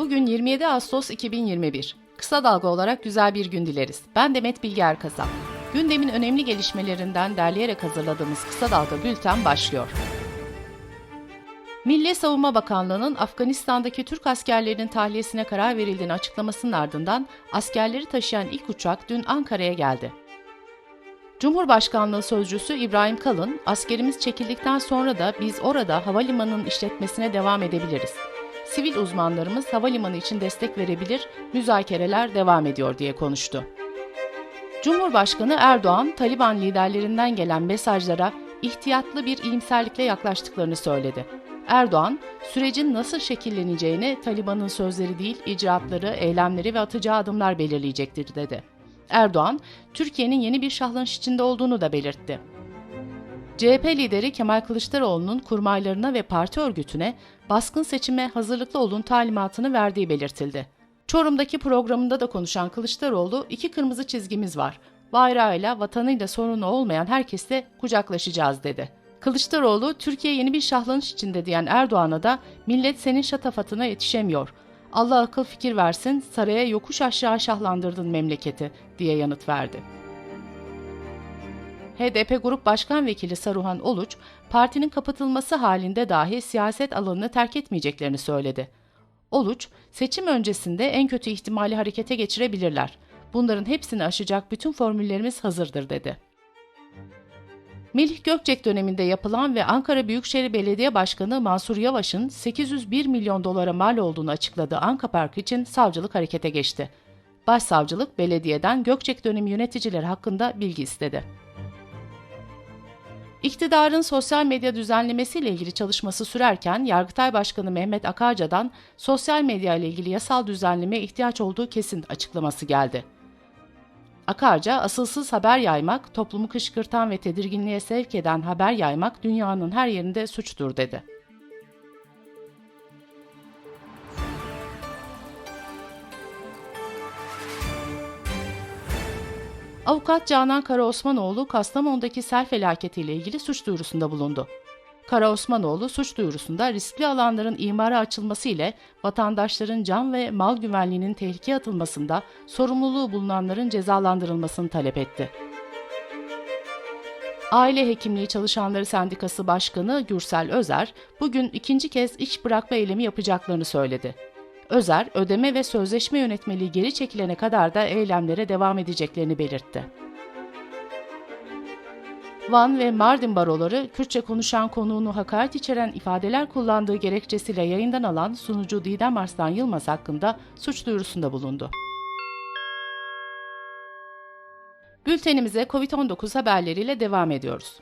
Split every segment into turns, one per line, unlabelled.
Bugün 27 Ağustos 2021. Kısa dalga olarak güzel bir gün dileriz. Ben Demet Bilge Erkasap. Gündemin önemli gelişmelerinden derleyerek hazırladığımız Kısa Dalga Bülten başlıyor. Milli Savunma Bakanlığı'nın Afganistan'daki Türk askerlerinin tahliyesine karar verildiğini açıklamasının ardından askerleri taşıyan ilk uçak dün Ankara'ya geldi. Cumhurbaşkanlığı Sözcüsü İbrahim Kalın, askerimiz çekildikten sonra da biz orada havalimanının işletmesine devam edebiliriz. Sivil uzmanlarımız havalimanı için destek verebilir, müzakereler devam ediyor diye konuştu. Cumhurbaşkanı Erdoğan, Taliban liderlerinden gelen mesajlara ihtiyatlı bir iyimserlikle yaklaştıklarını söyledi. Erdoğan, sürecin nasıl şekilleneceğini Taliban'ın sözleri değil, icraatları, eylemleri ve atacağı adımlar belirleyecektir dedi. Erdoğan, Türkiye'nin yeni bir şahlanış içinde olduğunu da belirtti. CHP lideri Kemal Kılıçdaroğlu'nun kurmaylarına ve parti örgütüne baskın seçime hazırlıklı olun talimatını verdiği belirtildi. Çorum'daki programında da konuşan Kılıçdaroğlu, iki kırmızı çizgimiz var. Bayrağıyla, vatanıyla sorunu olmayan herkesle kucaklaşacağız dedi. Kılıçdaroğlu, Türkiye yeni bir şahlanış içinde diyen Erdoğan'a da millet senin şatafatına yetişemiyor. Allah akıl fikir versin, saraya yokuş aşağı şahlandırdın memleketi diye yanıt verdi. HDP Grup Başkan Vekili Saruhan Oluç, partinin kapatılması halinde dahi siyaset alanını terk etmeyeceklerini söyledi. Oluç, seçim öncesinde en kötü ihtimali harekete geçirebilirler. Bunların hepsini aşacak bütün formüllerimiz hazırdır dedi. Melih Gökçek döneminde yapılan ve Ankara Büyükşehir Belediye Başkanı Mansur Yavaş'ın 801 milyon dolara mal olduğunu açıkladığı Anka Park için savcılık harekete geçti. Başsavcılık belediyeden Gökçek dönemi yöneticileri hakkında bilgi istedi. İktidarın sosyal medya düzenlemesiyle ilgili çalışması sürerken Yargıtay Başkanı Mehmet Akarca'dan sosyal medya ile ilgili yasal düzenlemeye ihtiyaç olduğu kesin açıklaması geldi. Akarca, asılsız haber yaymak, toplumu kışkırtan ve tedirginliğe sevk eden haber yaymak dünyanın her yerinde suçtur dedi. Avukat Canan Karaosmanoğlu, Kastamonu'daki sel felaketiyle ilgili suç duyurusunda bulundu. Karaosmanoğlu suç duyurusunda riskli alanların imara açılması ile vatandaşların can ve mal güvenliğinin tehlikeye atılmasında sorumluluğu bulunanların cezalandırılmasını talep etti. Aile Hekimliği Çalışanları Sendikası Başkanı Gürsel Özer, bugün ikinci kez iş bırakma eylemi yapacaklarını söyledi. Özer, ödeme ve sözleşme yönetmeliği geri çekilene kadar da eylemlere devam edeceklerini belirtti. Van ve Mardin baroları Kürtçe konuşan konuğunu hakaret içeren ifadeler kullandığı gerekçesiyle yayından alan sunucu Didem Arslan Yılmaz hakkında suç duyurusunda bulundu. Bültenimize COVID-19 haberleriyle devam ediyoruz.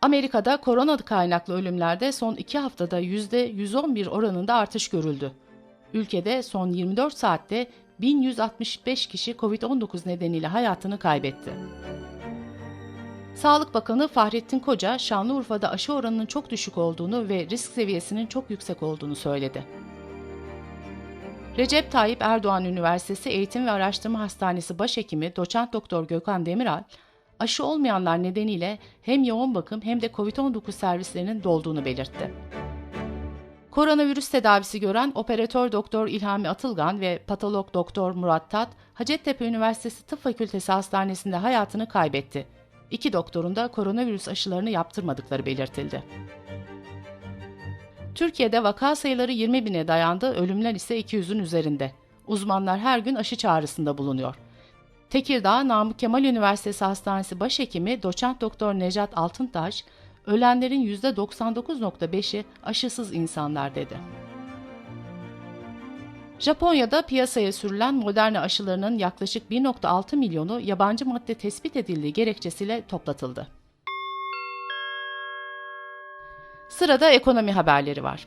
Amerika'da korona kaynaklı ölümlerde son 2 haftada %111 oranında artış görüldü. Ülkede son 24 saatte 1165 kişi COVID-19 nedeniyle hayatını kaybetti. Sağlık Bakanı Fahrettin Koca, Şanlıurfa'da aşı oranının çok düşük olduğunu ve risk seviyesinin çok yüksek olduğunu söyledi. Recep Tayyip Erdoğan Üniversitesi Eğitim ve Araştırma Hastanesi Başhekimi Doçent Doktor Gökhan Demiral, aşı olmayanlar nedeniyle hem yoğun bakım hem de COVID-19 servislerinin dolduğunu belirtti. Koronavirüs tedavisi gören operatör doktor İlhami Atılgan ve patolog doktor Murat Tat, Hacettepe Üniversitesi Tıp Fakültesi Hastanesi'nde hayatını kaybetti. İki doktorun da koronavirüs aşılarını yaptırmadıkları belirtildi. Türkiye'de vaka sayıları 20 bine dayandı, ölümler ise 200'ün üzerinde. Uzmanlar her gün aşı çağrısında bulunuyor. Tekirdağ Namık Kemal Üniversitesi Hastanesi Başhekimi Doçent Doktor Necat Altıntaş, ölenlerin %99.5'i aşısız insanlar dedi. Japonya'da piyasaya sürülen Moderna aşılarının yaklaşık 1.6 milyonu yabancı madde tespit edildiği gerekçesiyle toplatıldı. Sırada ekonomi haberleri var.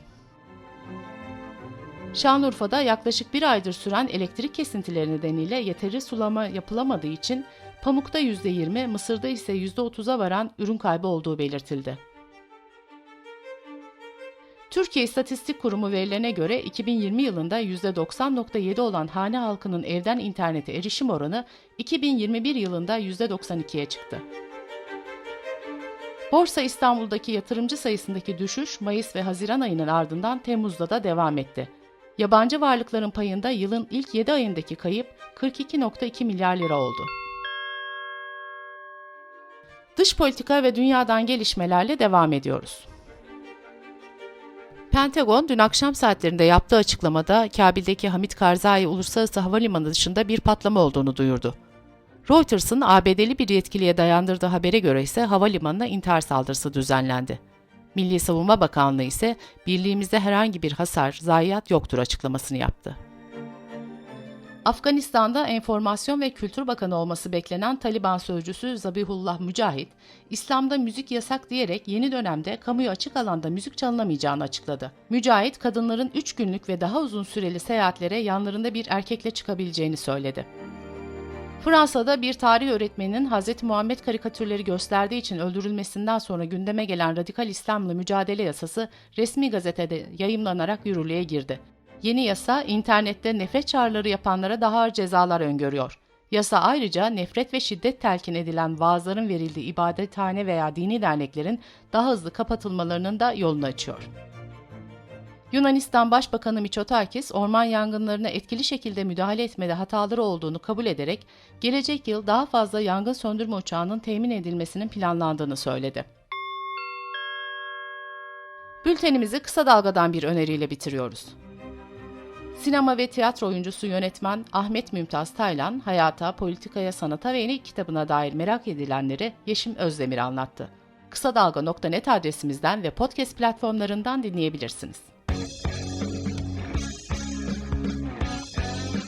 Şanlıurfa'da yaklaşık bir aydır süren elektrik kesintileri nedeniyle yeteri sulama yapılamadığı için pamukta %20, mısırda ise %30'a varan ürün kaybı olduğu belirtildi. Türkiye İstatistik Kurumu verilerine göre 2020 yılında %90.7 olan hane halkının evden internete erişim oranı 2021 yılında %92'ye çıktı. Borsa İstanbul'daki yatırımcı sayısındaki düşüş Mayıs ve Haziran ayının ardından Temmuz'da da devam etti. Yabancı varlıkların payında yılın ilk 7 ayındaki kayıp 42.2 milyar lira oldu. Dış politika ve dünyadan gelişmelerle devam ediyoruz. Pentagon dün akşam saatlerinde yaptığı açıklamada Kabil'deki Hamit Karzai Uluslararası Havalimanı dışında bir patlama olduğunu duyurdu. Reuters'ın ABD'li bir yetkiliye dayandırdığı habere göre ise havalimanına intihar saldırısı düzenlendi. Milli Savunma Bakanlığı ise birliğimizde herhangi bir hasar, zayiat yoktur açıklamasını yaptı. Afganistan'da Enformasyon ve Kültür Bakanı olması beklenen Taliban sözcüsü Zabihullah Mücahit, İslam'da müzik yasak diyerek yeni dönemde kamuya açık alanda müzik çalınamayacağını açıkladı. Mücahit, kadınların 3 günlük ve daha uzun süreli seyahatlere yanlarında bir erkekle çıkabileceğini söyledi. Fransa'da bir tarih öğretmeninin Hz. Muhammed karikatürleri gösterdiği için öldürülmesinden sonra gündeme gelen radikal İslam'la mücadele yasası resmi gazetede yayımlanarak yürürlüğe girdi. Yeni yasa internette nefret çağrıları yapanlara daha ağır cezalar öngörüyor. Yasa ayrıca nefret ve şiddet telkin edilen vaazların verildiği ibadethane veya dini derneklerin daha hızlı kapatılmalarının da yolunu açıyor. Yunanistan Başbakanı Mitsotakis, orman yangınlarına etkili şekilde müdahale etmede hataları olduğunu kabul ederek, gelecek yıl daha fazla yangın söndürme uçağının temin edilmesinin planlandığını söyledi. Bültenimizi kısa dalgadan bir öneriyle bitiriyoruz. Sinema ve tiyatro oyuncusu yönetmen Ahmet Mümtaz Taylan, hayata, politikaya, sanata ve yeni kitabına dair merak edilenleri Yeşim Özdemir anlattı. Kısa Dalga.net adresimizden ve podcast platformlarından dinleyebilirsiniz.